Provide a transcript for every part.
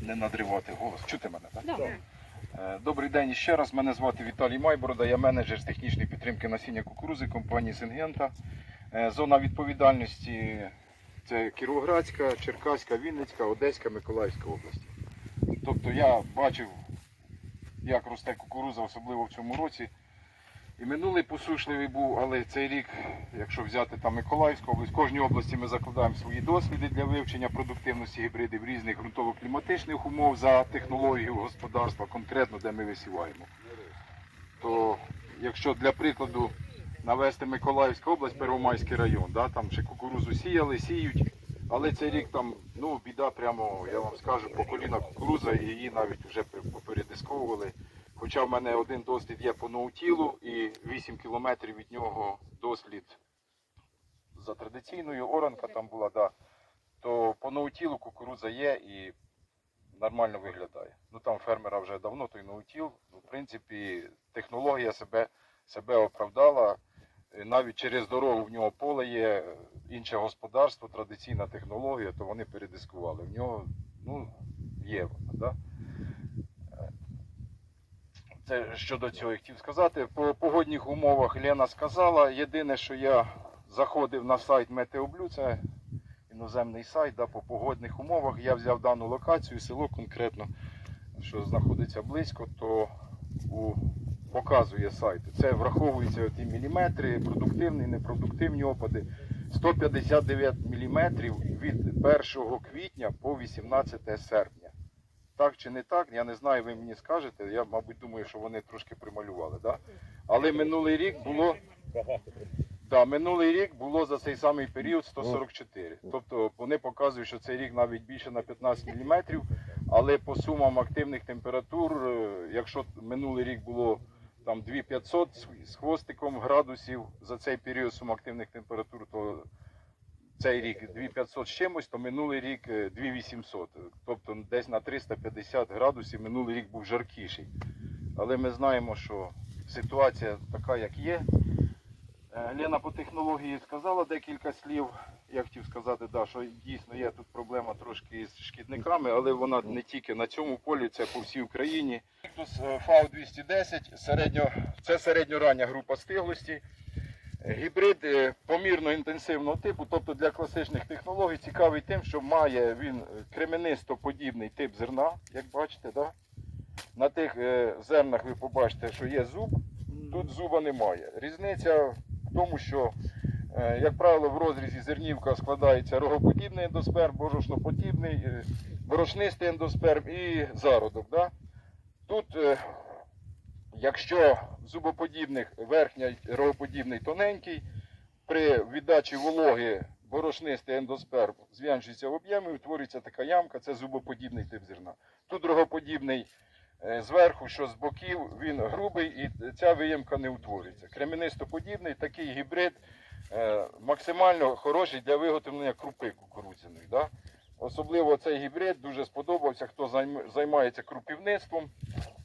не надривати голос. Чути мене, так? Да. Е, Добрий день ще раз. Мене звати Віталій Майборода, я менеджер з технічної підтримки насіння кукурузи компанії Сингента. Е, Зона відповідальності це Кіровоградська, Черкаська, Вінницька, Одеська, Миколаївська області. Тобто я бачив, як росте кукуруза, особливо в цьому році. І минулий посушливий був, але цей рік, якщо взяти там Миколаївську область, в кожній області ми закладаємо свої досліди для вивчення продуктивності гібридів різних ґрунтово-кліматичних умов за технологією господарства, конкретно де ми висіваємо. То якщо для прикладу навести Миколаївська область, Первомайський район, да, там ще кукурузу сіяли, сіють, але цей рік там ну, біда прямо, я вам скажу, по коліна кукуруза і її навіть вже попередисковували. Хоча в мене один дослід є по ноутілу і 8 кілометрів від нього дослід за традиційною оранка там була, да, то по ноутілу кукурудза є і нормально виглядає. Ну там фермера вже давно той ноутіл. Ну, в принципі, технологія себе, себе оправдала. Е, Навіть через дорогу в нього поле є, інше господарство, традиційна технологія, то вони передискували. В нього ну, є вона. Да? Це щодо цього я хотів сказати. По погодних умовах Лена сказала. Єдине, що я заходив на сайт Метеоблю, це іноземний сайт, да, по погодних умовах. Я взяв дану локацію, село конкретно, що знаходиться близько, то у, показує сайт. Це враховується ті міліметри, продуктивні, непродуктивні опади. 159 міліметрів від 1 квітня по 18 серпня. Так чи не так, я не знаю, ви мені скажете. Я, мабуть, думаю, що вони трошки прималювали. Да? Але минулий рік було. Да, минулий рік було за цей самий період 144. Тобто вони показують, що цей рік навіть більше на 15 мм, але по сумам активних температур, е, якщо минулий рік було там 2500 з- з хвостиком градусів за цей період сум активних температур, то цей рік 2500 з чимось, то минулий рік е, 2800. Тобто десь на 350 градусів минулий рік був жаркіший. Але ми знаємо, що ситуація така, як є. Е, Лена по технології сказала декілька слів. Я хотів сказати, да, що дійсно є тут проблема трошки з шкідниками, але вона не тільки на цьому полі, це по всій Україні. фау 210 середньо, це середньорання група стиглості. Гібрид е, помірно інтенсивного типу, тобто для класичних технологій цікавий тим, що має він е, кременисто-подібний тип зерна, як бачите. Да? На тих е, зернах ви побачите, що є зуб, тут зуба немає. Різниця в тому, що, як правило, в розрізі зернівка складається рогоподібний ендосперм, борошноподібний, борошнистий ендосперм і зародок. Да? Тут, якщо зубоподібних верхній рогоподібний тоненький, при віддачі вологи борошнистий ендосперм зв'янчується в об'ємі, утворюється така ямка, це зубоподібний тип зерна. Тут рогоподібний е, зверху, що з боків, він грубий і ця виємка не утворюється. Кремінистоподібний такий гібрид е, максимально хороший для виготовлення крупи кукурудзяної. Да? Особливо цей гібрид дуже сподобався, хто займається крупівництвом,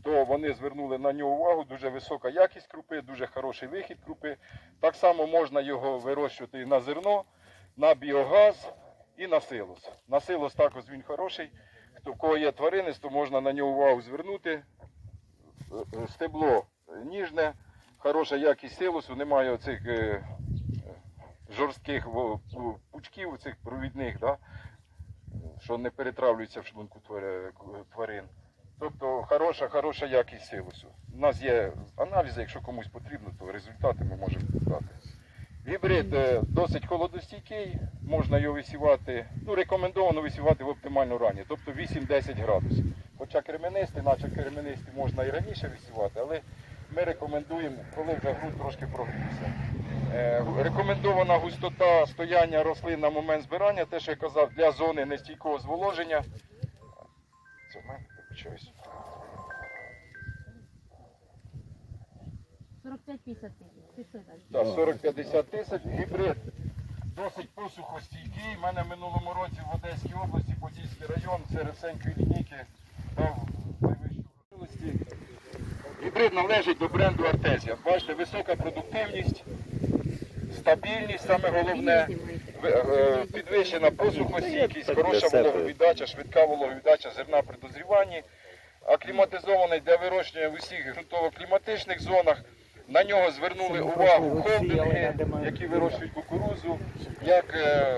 то вони звернули на нього увагу. Дуже висока якість крупи, дуже хороший вихід крупи. Так само можна його вирощувати на зерно, на біогаз і на силос. На силос також він хороший. Хто в кого є тваринництво, можна на нього увагу звернути. Е, е, Стебло ніжне, хороша якість силосу, немає оцих е, жорстких пучків, цих провідних, да? що не перетравлюються в шлунку тварин. Тобто хороша, хороша якість силосу. У нас є аналізи, якщо комусь потрібно, то результати ми можемо дати. Гібрид е, досить холодостійкий, можна його висівати, ну рекомендовано висівати в оптимальну рані, тобто 8-10 градусів. Хоча кременисти, наче кременисти можна і раніше висівати, але ми рекомендуємо, коли вже ґрунт трошки прогрівся. Е, Рекомендована густота стояння рослин на момент збирання, те, що я казав, для зони нестійкого зволоження. Це в мене вибачаюсь. 45-50 тисяч. Пішли далі. Так, 40-50 тисяч. Гібрид досить посухостійкий. У мене в минулому році в Одеській області, Подільський район, серед сенької лінійки дав найвищу можливості. Гібрид належить до бренду Артезія. Бачите, висока продуктивність, стабільність, саме головне. е, підвищена посухостійкість, хороша вологовіддача, швидка вологовіддача зерна при дозріванні, акліматизований для вирощення в усіх ґрунтово-кліматичних зонах. На нього звернули увагу холдинги, які вирощують кукурудзу, як е,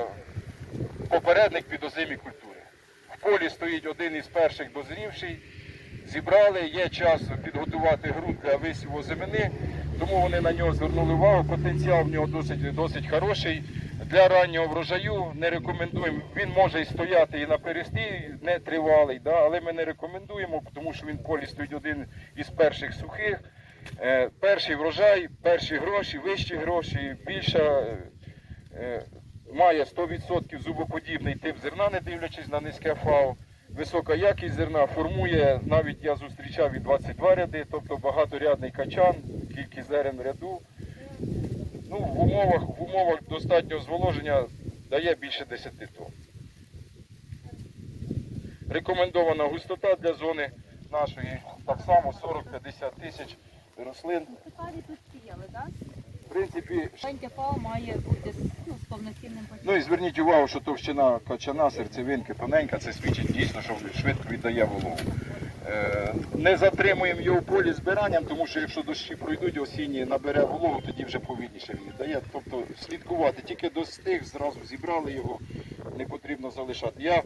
попередник під озимі культури. В полі стоїть один із перших дозрівший. Зібрали, є час підготувати ґрунт для висіву зимини, тому вони на нього звернули увагу. Потенціал в нього досить, досить хороший. Для раннього врожаю не рекомендуємо. Він може і стояти і на пересті, не тривалий, да, але ми не рекомендуємо, тому що він в полі стоїть один із перших сухих. Е, перший врожай, перші гроші, вищі гроші, більша. е, е, має 100% зубоподібний тип зерна, не дивлячись на низьке ФАО. Висока якість зерна формує, навіть я зустрічав і 22 ряди, тобто багаторядний качан, кількість зерен ряду. Ну, в умовах, в умовах достатнього зволоження дає більше 10 тонн. Рекомендована густота для зони нашої так само 40-50 тисяч рослин. Цікаві тут сіяли, так? В принципі, Пенька ФАО має бути з- ну, з повноцінним Ну і зверніть увагу, що товщина качана, серцевинки тоненька, це свідчить дійсно, що швидко віддає вологу. Е, Не затримуємо його в полі збиранням, тому що якщо дощі пройдуть осінні, набере вологу, тоді вже повільніше він віддає. Тобто слідкувати, тільки достиг, зразу зібрали його, не потрібно залишати. Я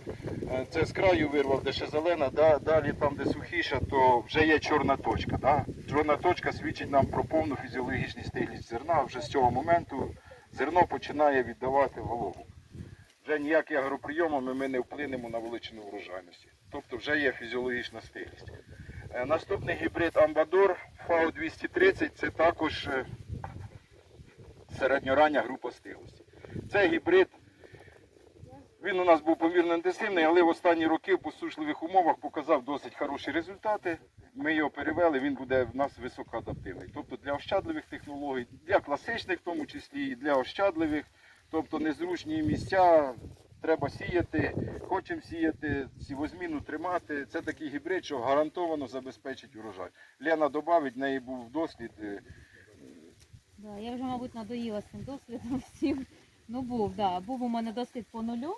це з краю вирвав, де ще зелена, да, далі там, де сухіша, то вже є чорна точка. Да? Чорна точка свідчить нам про повну фізіологічну стиглість зерна. Вже з цього моменту зерно починає віддавати вологу. Вже ніякими агроприйомами ми не вплинемо на величину врожайності. Тобто вже є фізіологічна стиглість. Е, Наступний гібрид Амбадор FAO 230 це також е, середньорання група стиглості. Це гібрид, він у нас був помірно інтенсивний, але в останні роки в посушливих умовах показав досить хороші результати. Ми його перевели, він буде в нас високоадаптивний. Тобто для ощадливих технологій, для класичних в тому числі і для ощадливих, тобто незручні місця. Треба сіяти, хочемо сіяти, сівозміну тримати. Це такий гібрид, що гарантовано забезпечить урожай. Лена додавить, в неї був дослід. е, Да, я вже, мабуть, надоїла цим досвідом всім. Ну був, да. Був у мене досвід по нулю.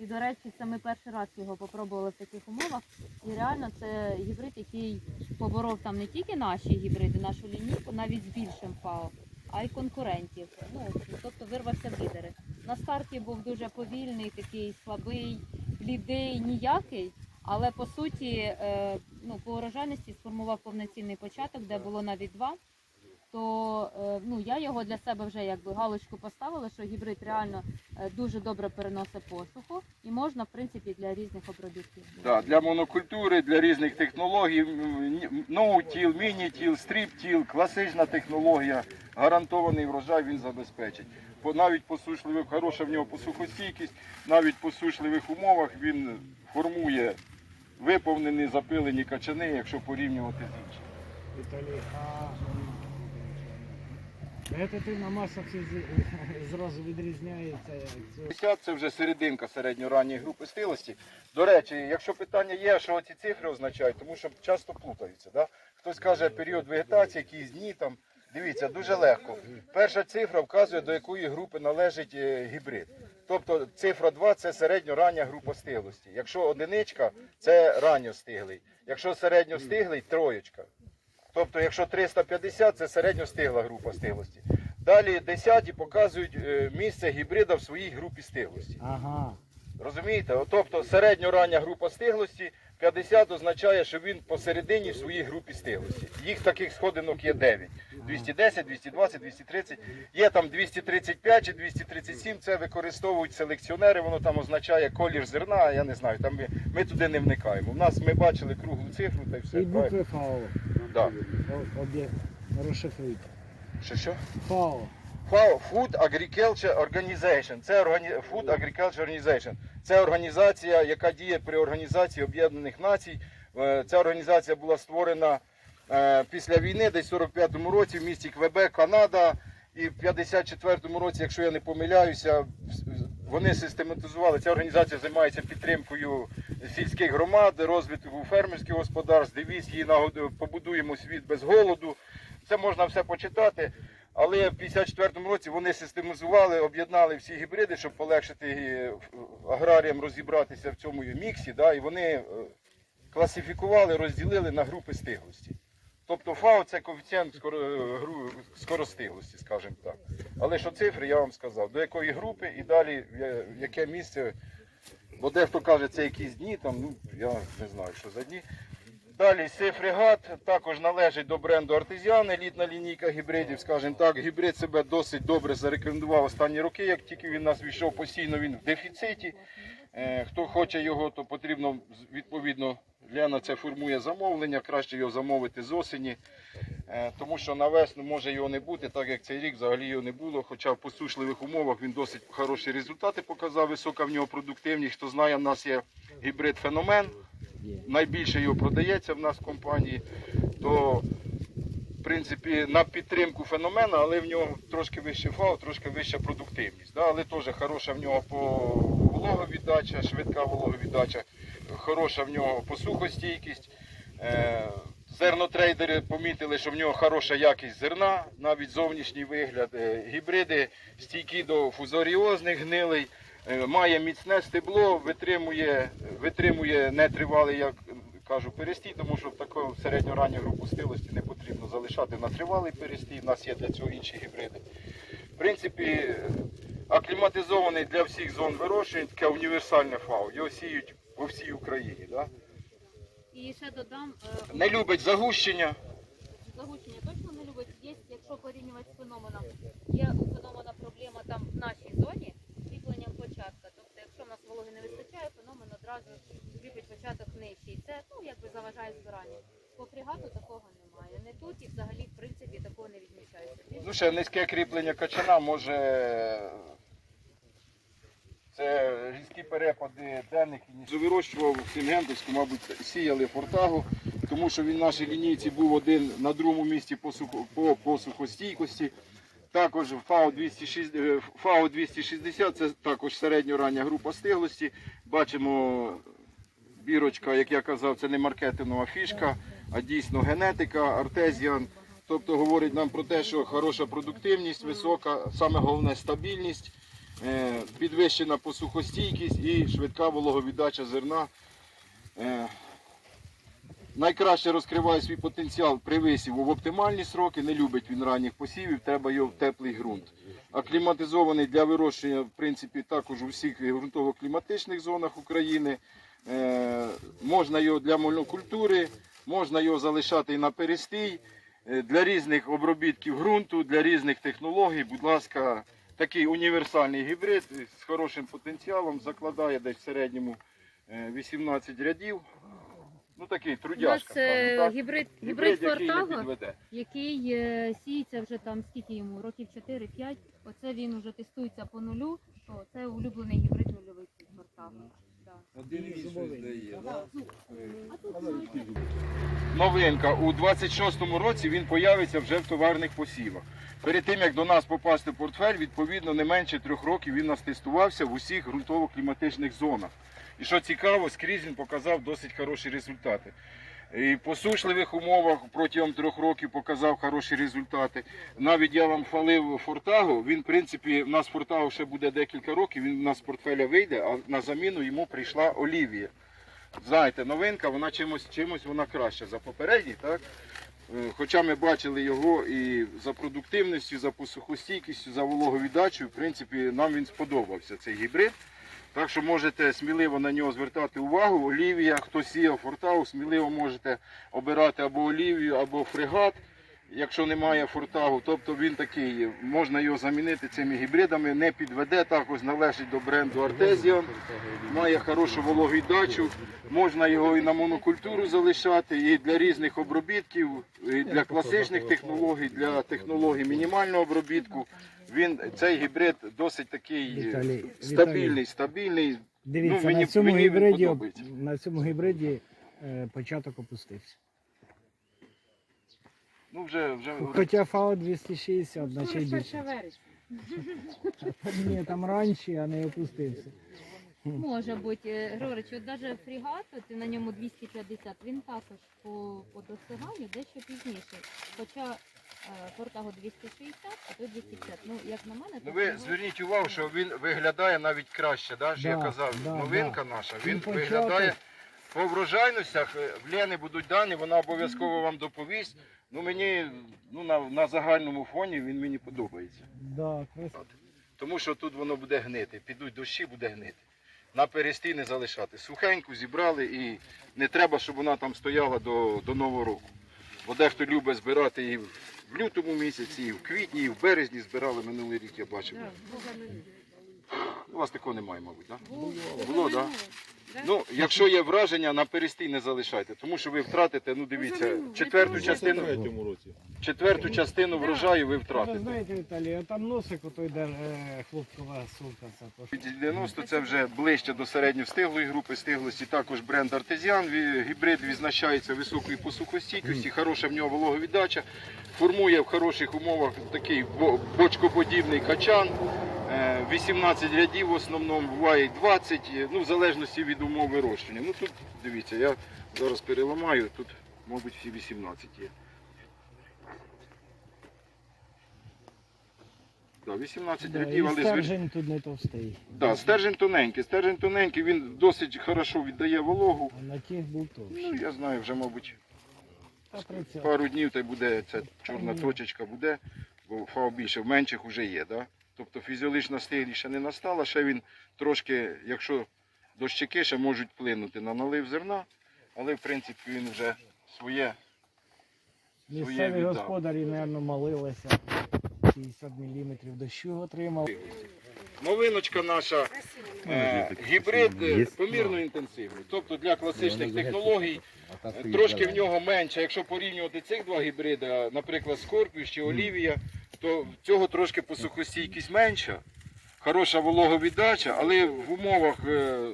І, до речі, це ми перший раз його попробували в таких умовах. І реально це гібрид, який поборов там не тільки наші гібриди, нашу лінійку, навіть з більшим ФАО, а й конкурентів. Ну, тобто вирвався в лідери. На старті був дуже повільний, такий слабий, блідий, ніякий. Але по суті, е, ну, по урожайності сформував повноцінний початок, де було навіть два то е, ну, я його для себе вже якби галочку поставила, що гібрид реально е, дуже добре переносить посуху і можна, в принципі, для різних обробітків. Да, для монокультури, для різних технологій, ноутіл, мінітіл, стріптіл, класична технологія, гарантований врожай він забезпечить. По, навіть по сушливих, хороша в нього посухостійкість, навіть по сушливих умовах він формує виповнені запилені качани, якщо порівнювати з іншими. Вегетативна маса зразу відрізняється. це- 50 це вже серединка середньоранньої групи стилості. До речі, якщо питання є, що ці цифри означають, тому що часто плутаються. Да? Хтось каже період вегетації, якісь дні там. Дивіться, дуже легко. Перша цифра вказує, до якої групи належить е, гібрид. Тобто цифра 2 це середньорання група стиглості. Якщо одиничка, це ранньостиглий. Якщо середньостиглий троєчка. Тобто, якщо 350, це середньостигла група стиглості. Далі десяті показують е, місце гібрида в своїй групі стиглості. Ага. Розумієте? тобто Тобто середньорання група стиглості 50 означає, що він посередині в своїй групі стиглості. Їх таких сходинок є 9. 210, 220, 230. Є там 235 чи 237, це використовують селекціонери, воно там означає колір зерна, я не знаю, там ми, ми туди не вникаємо. У нас ми бачили круглу цифру та й все. І букви ФАО. Да. Об'єкт. Розшифруйте. Що що? ФАО. FAO Food Agriculture Organization. Це. Food Agriculture Organization. Це організація, яка діє при Організації Об'єднаних Націй. Е, Ця організація була створена е, після війни, десь в 45-му році в місті Квебек, Канада. І в 54-му році, якщо я не помиляюся, вони систематизували. Ця організація займається підтримкою сільських громад, розвитку фермерських господарств. Дивіться її нагоду, побудуємо світ без голоду. Це можна все почитати. Але в 54-му році вони систематизували, об'єднали всі гібриди, щоб полегшити е, аграріям розібратися в цьому міксі. Да, і вони е, класифікували, розділили на групи стиглості. Тобто ФАО це коефіцієнт е, скоростиглості, скажімо так. Але що цифри, я вам сказав, до якої групи і далі в яке місце. Бо дехто каже, це якісь дні, там, ну, я не знаю, що за дні. Далі Сейфрегат також належить до бренду Артезіан, елітна лінійка гібридів, скажімо так. Гібрид себе досить добре зарекомендував останні роки. Як тільки він нас війшов постійно, він в дефіциті. Е, Хто хоче його, то потрібно відповідно Лена це формує замовлення, краще його замовити з осені. Е, Тому що на весну може його не бути, так як цей рік взагалі його не було. Хоча в посушливих умовах він досить хороші результати показав, висока в нього продуктивність. Хто знає, в нас є гібрид феномен. Найбільше його продається в нас в компанії. То в принципі на підтримку феномена, але в нього трошки вище фау, трошки вища продуктивність. Да? Але теж хороша в нього по вологовіддача, швидка вологовіддача, хороша в нього посухостійкість. Е, Зернотрейдери помітили, що в нього хороша якість зерна, навіть зовнішній вигляд. Е, Гібриди стійкі до фузоріозних гнилей, е, має міцне стебло, витримує, витримує нетривалий, як кажу, перестій, тому що в таку середньоранню групу стилості не потрібно залишати на тривалий перестій. У нас є для цього інші гібриди. В принципі, акліматизований для всіх зон вирощення, таке універсальне фау. Його сіють по всій Україні. Да? І ще додам, е, Не любить загущення. загущення точно не любить. Є, якщо порівнювати з феноменом, є у феномена проблема там в нашій зоні. В нас вологи не вистачає, феномен одразу кріпить початок нижче. І це ну, якби заважає збиранню. По фрігату такого немає. Не тут і взагалі в принципі такого не відмічається. Ну, ще низьке кріплення качана може. Це різкі перепади денних і Вирощував в Сінгентовську, мабуть, сіяли фортагу, тому що він в нашій лінійці був один на другому місці по, сухо, по, по сухостійкості. Також ФАО 260, е, 260 це також середньорання група стиглості. Бачимо бірочка, як я казав, це не маркетингова фішка, а дійсно генетика, артезіан. Тобто говорить нам про те, що хороша продуктивність, висока, саме головне стабільність, е, підвищена посухостійкість і швидка вологовіддача зерна. Е, Найкраще розкриває свій потенціал при висіву в оптимальні сроки, не любить він ранніх посівів, треба його в теплий ґрунт. Акліматизований для вирощення, в принципі, також у всіх ґрунтово-кліматичних зонах України. Е, можна його для монокультури, можна його залишати і на перестій. Е, Для різних обробітків ґрунту, для різних технологій, будь ласка, такий універсальний гібрид з хорошим потенціалом закладає десь в середньому е, 18 рядів. Ну такий У нас трудяшка. е, скажімо так. гібрид, гібрид який не Фортаго, підведе. який е, сіється вже там скільки йому, років 4-5. Оце він вже тестується по нулю. То це улюблений гібрид нульовий Фортаго. Да. Один вісім здає, да? А тут знаєте, новинка. У 26-му році він появиться вже в товарних посівах. Перед тим як до нас попасти в портфель, відповідно не менше трьох років він нас тестувався в усіх ґрунтово-кліматичних зонах. І що цікаво, скрізь він показав досить хороші результати. І по сушливих умовах протягом трьох років показав хороші результати. Навіть я вам хвалив Фортагу. Він, в принципі, в нас Фортагу ще буде декілька років. Він у нас з портфеля вийде, а на заміну йому прийшла Олівія. Знаєте, новинка, вона чимось, чимось вона краща за попередній, так? Е, Хоча ми бачили його і за продуктивністю, за посухостійкістю, за вологовіддачею, в принципі, нам він сподобався цей гібрид. Так що можете сміливо на нього звертати увагу. Олівія, хто сіяв фортагу, сміливо можете обирати або олівію, або фрегат, якщо немає фортагу. Тобто він такий, можна його замінити цими гібридами, не підведе, також належить до бренду Artesian має хорошу вологовіддачу, можна його і на монокультуру залишати, і для різних обробітків, і для класичних технологій, для технологій мінімального обробітку. Він цей гібрид досить такий Віталій, стабільний, стабільний. Дивіться, Ну, мені- на цьому мені гібриді, подобається. на цьому гібриді е, початок опустився. Ну вже вже Хоча ФАО 260, наче й більше. Ні, там раніше, а не опустився. Може бути, Е, Григорич, от навіть фрігат, і на ньому 250, він також по, по досяганню дещо пізніше. Хоча Е, Портаго 260, а той 250. Ну, як на мене, то Ну ви зверніть увагу, що він виглядає навіть краще, да? що я Да, казав, да, новинка наша, він початок. виглядає по врожайностях, е, в Лени будуть дані, вона обов'язково вам доповість. Ну мені ну, на, на загальному фоні він мені подобається. Да, красиво. Тому що тут воно буде гнити. Підуть дощі, буде гнити. На перестій не залишати. Сухеньку зібрали і не треба, щоб вона там стояла до, до Нового року. Бо дехто любить збирати і в лютому місяці, і в квітні, і в березні збирали минулий рік, я бачив. У вас такого немає, мабуть, так? Було, Було, так? Ну, якщо є враження, на перестій не залишайте, тому що ви втратите, ну дивіться, четверту частину, четверту частину врожаю ви Ви втратите. знаєте, Віталій, а там носик отой, де е, хлопкова сумка. Це то, що- 90 це вже ближче до середньовстиглої групи стиглості. Також бренд Артезіан. Ві- Гібрид відзначається високою посухостійкістю, хороша в нього вологовіддача. Формує в хороших умовах такий бо- бочкоподібний качан. Е, 18 рядів в основному, буває 20, е, ну в залежності від умов вирощення. Ну тут дивіться, я зараз переламаю, тут, мабуть, всі 18 є. Да, 18 Да, рядів, але стержень тут не товстий. Да, стержень тоненький. Стержень тоненький, він досить хорошо віддає вологу. А на тих був товщий. Ну, я знаю, вже, мабуть, пару днів та й буде ця чорна точечка буде, бо фау більше, в менших вже є. Да? Тобто фізіологічна стиглість ще не настала, ще він трошки, якщо дощики ще можуть вплинути на налив зерна, але в принципі він вже своє. Місцеві віддав. господарі, мабуть, молилися. 50 мм дощу отримав. Новиночка наша е, гібрид помірно інтенсивний. Тобто для класичних технологій Трошки в нього менше, якщо порівнювати цих два гібриди, наприклад, Скорпіус чи Олівія, то цього трошки посухостійкість менша, хороша вологовіддача, але в умовах, е,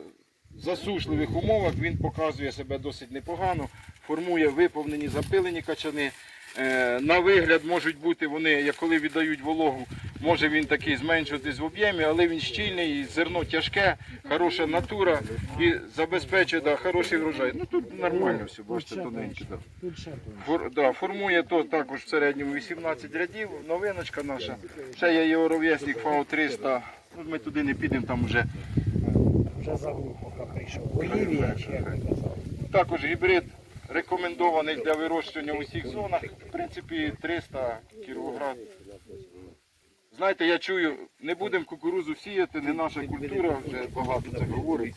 засушливих умовах він показує себе досить непогано, формує виповнені запилені качани. Е, На вигляд можуть бути вони, як коли віддають вологу, може він такий зменшуватись в об'ємі, але він щільний, і зерно тяжке, хороша натура і забезпечує да, хороший врожай. Ну тут нормально все, бачите, тоненьке. Да. Фор, да, формує то також в середньому 18 рядів, новиночка наша. Ще є євровєсник ФАО 300. Ну, ми туди не підемо, там вже Вже поки прийшов. Олівія, чи як ви казали. також гібрид рекомендований для вирощування в усіх зонах. В принципі, 300 кілограм. Знаєте, я чую, не будемо кукурузу сіяти, не наша культура, вже багато це говорить.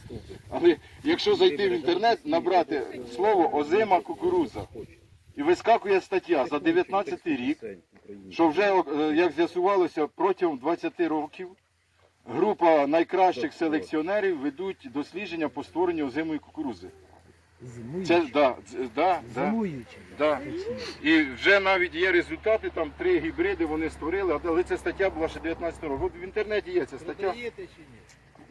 Але якщо зайти в інтернет, набрати слово озима кукуруза, і вискакує стаття за 19 рік, що вже, е, як з'ясувалося, протягом 20 років група найкращих селекціонерів ведуть дослідження по створенню озимої кукурузи. Зимуючи. Це да, це- да, да, Зимуючи. да. І вже навіть є результати, там три гібриди вони створили, але ця стаття була ще 19 років. От в інтернеті є ця стаття.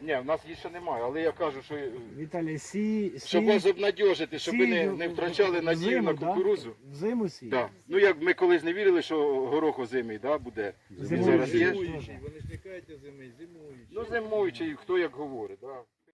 Ні, в нас її ще немає, але я кажу, що е, Віталій, сі, щоб вас обнадьожити, щоб ви не, не втрачали надію на кукурузу. Зиму сі. Да. Ну як ми колись не вірили, що горох озимий да, буде. Зимуючий. Зараз є. Зимуючий. Вони ж не кажуть зими, зимують. Ну зимуючий, хто як говорить. Да.